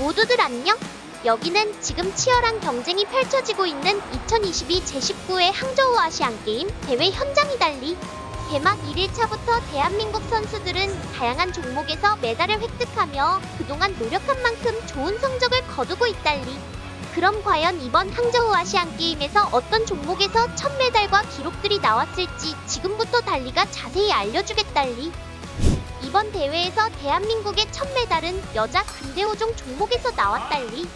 모두들 안녕? 여기는 지금 치열한 경쟁이 펼쳐지고 있는 2022 제19회 항저우 아시안게임 대회 현장이 달리 개막 1일차부터 대한민국 선수들은 다양한 종목에서 메달을 획득하며 그동안 노력한 만큼 좋은 성적을 거두고 있달리 그럼 과연 이번 항저우 아시안게임에서 어떤 종목에서 첫 메달과 기록들이 나왔을지 지금부터 달리가 자세히 알려주겠달리 이번 대회에서 대한민국의 첫 메달은 여자 근대오종 종목에서 나왔달리.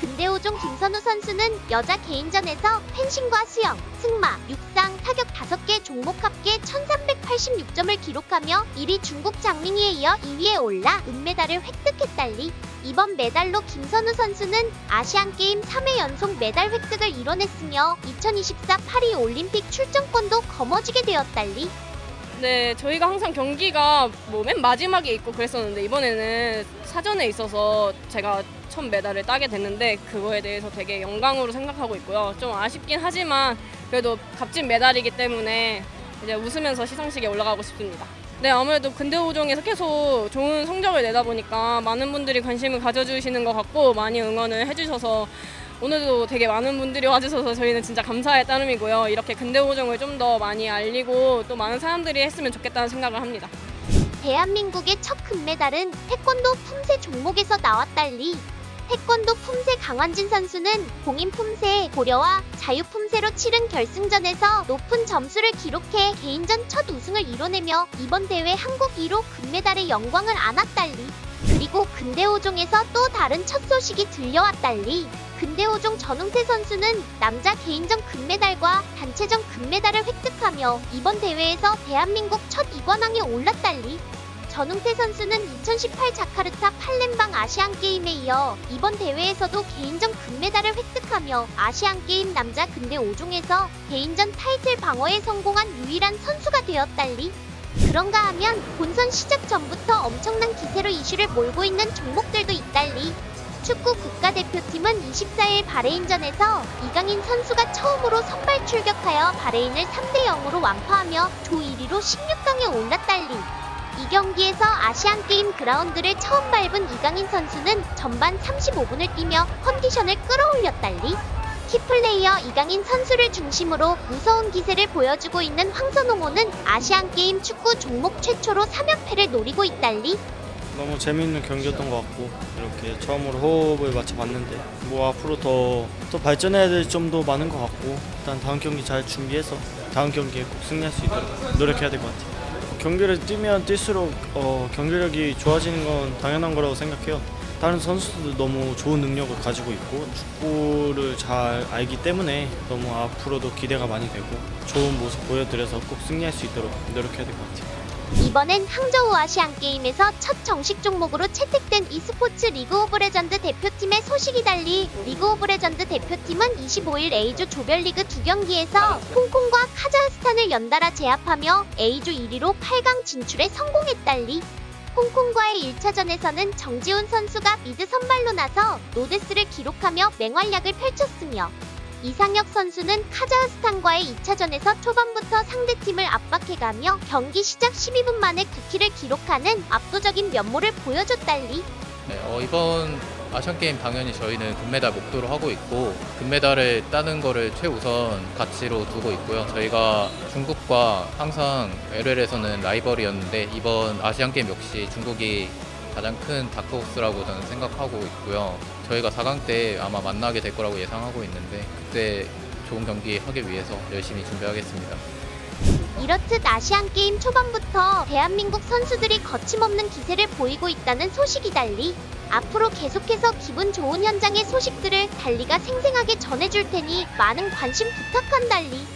근대오종 김선우 선수는 여자 개인전에서 펜싱과 수영, 승마, 육상, 타격 5개 종목 합계 1386점을 기록하며 1위 중국 장민희에 이어 2위에 올라 은메달을 획득했달리. 이번 메달로 김선우 선수는 아시안게임 3회 연속 메달 획득을 이뤄냈으며 2024 파리 올림픽 출전권도 거머쥐게 되었달리. 네, 저희가 항상 경기가 뭐 맨 마지막에 있고 그랬었는데 이번에는 사전에 있어서 제가 첫 메달을 따게 됐는데 그거에 대해서 되게 영광으로 생각하고 있고요. 좀 아쉽긴 하지만 그래도 값진 메달이기 때문에 이제 웃으면서 시상식에 올라가고 싶습니다. 네, 아무래도 근대오종에서 계속 좋은 성적을 내다 보니까 많은 분들이 관심을 가져주시는 것 같고 많이 응원을 해주셔서 오늘도 되게 많은 분들이 와주셔서 저희는 진짜 감사의 따름이고요. 이렇게 근대오종을 좀 더 많이 알리고 또 많은 사람들이 했으면 좋겠다는 생각을 합니다. 대한민국의 첫 금메달은 태권도 품새 종목에서 나왔달리. 태권도 품새 강환진 선수는 공인 품새 고려와 자유 품새로 치른 결승전에서 높은 점수를 기록해 개인전 첫 우승을 이뤄내며 이번 대회 한국 1호 금메달의 영광을 안았달리. 그리고 근대오종에서 또 다른 첫 소식이 들려왔달리. 근대오종 전웅태 선수는 남자 개인전 금메달과 단체전 금메달을 획득하며 이번 대회에서 대한민국 첫 이관왕에 올랐달리. 전웅태 선수는 2018 자카르타 팔렘방 아시안게임에 이어 이번 대회에서도 개인전 금메달을 획득하며 아시안게임 남자 근대 5종에서 개인전 타이틀 방어에 성공한 유일한 선수가 되었달리. 그런가 하면 본선 시작 전부터 엄청난 기세로 이슈를 몰고 있는 종목들도 있달리. 축구 국가대표팀은 24일 바레인전에서 이강인 선수가 처음으로 선발 출격하여 바레인을 3대 0으로 완파하며 조 1위로 16강에 올랐달리. 이 경기에서 아시안게임 그라운드를 처음 밟은 이강인 선수는 전반 35분을 뛰며 컨디션을 끌어올렸달리. 키플레이어 이강인 선수를 중심으로 무서운 기세를 보여주고 있는 황선홍호는 아시안게임 축구 종목 최초로 3연패를 노리고 있달리. 너무 재미있는 경기였던 것 같고 이렇게 처음으로 호흡을 맞춰봤는데 뭐 앞으로 더, 더 발전해야 될 점도 많은 것 같고 일단 다음 경기 잘 준비해서 다음 경기에 꼭 승리할 수 있도록 노력해야 될 것 같아요. 경기를 뛰면 뛸수록 어, 경기력이 좋아지는 건 당연한 거라고 생각해요. 다른 선수들도 너무 좋은 능력을 가지고 있고 축구를 잘 알기 때문에 너무 앞으로도 기대가 많이 되고 좋은 모습 보여드려서 꼭 승리할 수 있도록 노력해야 될 것 같아요. 이번엔 항저우 아시안 게임에서 첫 정식 종목으로 채택된 e스포츠 리그 오브 레전드 대표팀의 소식이 달리 리그 오브 레전드 대표팀은 25일 A조 조별리그 두 경기에서 홍콩과 카자흐스탄을 연달아 제압하며 A조 1위로 8강 진출에 성공했달리. 홍콩과의 1차전에서는 정지훈 선수가 미드 선발로 나서 노데스를 기록하며 맹활약을 펼쳤으며 이상혁 선수는 카자흐스탄과의 2차전에서 초반부터 상대팀을 압박해가며 경기 시작 12분 만에 9킬을 기록하는 압도적인 면모를 보여줬달리. 네, 어, 이번 아시안 게임 당연히 저희는 금메달 목표로 하고 있고 금메달을 따는 거를 최우선 가치로 두고 있고요. 저희가 중국과 항상 LL에서는 라이벌이었는데 이번 아시안 게임 역시 중국이 가장 큰 다크호스라고 저는 생각하고 있고요. 저희가 4강 때 아마 만나게 될 거라고 예상하고 있는데 그때 좋은 경기 하기 위해서 열심히 준비하겠습니다. 이렇듯 아시안 게임 초반부터 대한민국 선수들이 거침없는 기세를 보이고 있다는 소식이 달리 앞으로 계속해서 기분 좋은 현장의 소식들을 달리가 생생하게 전해줄 테니 많은 관심 부탁한 달리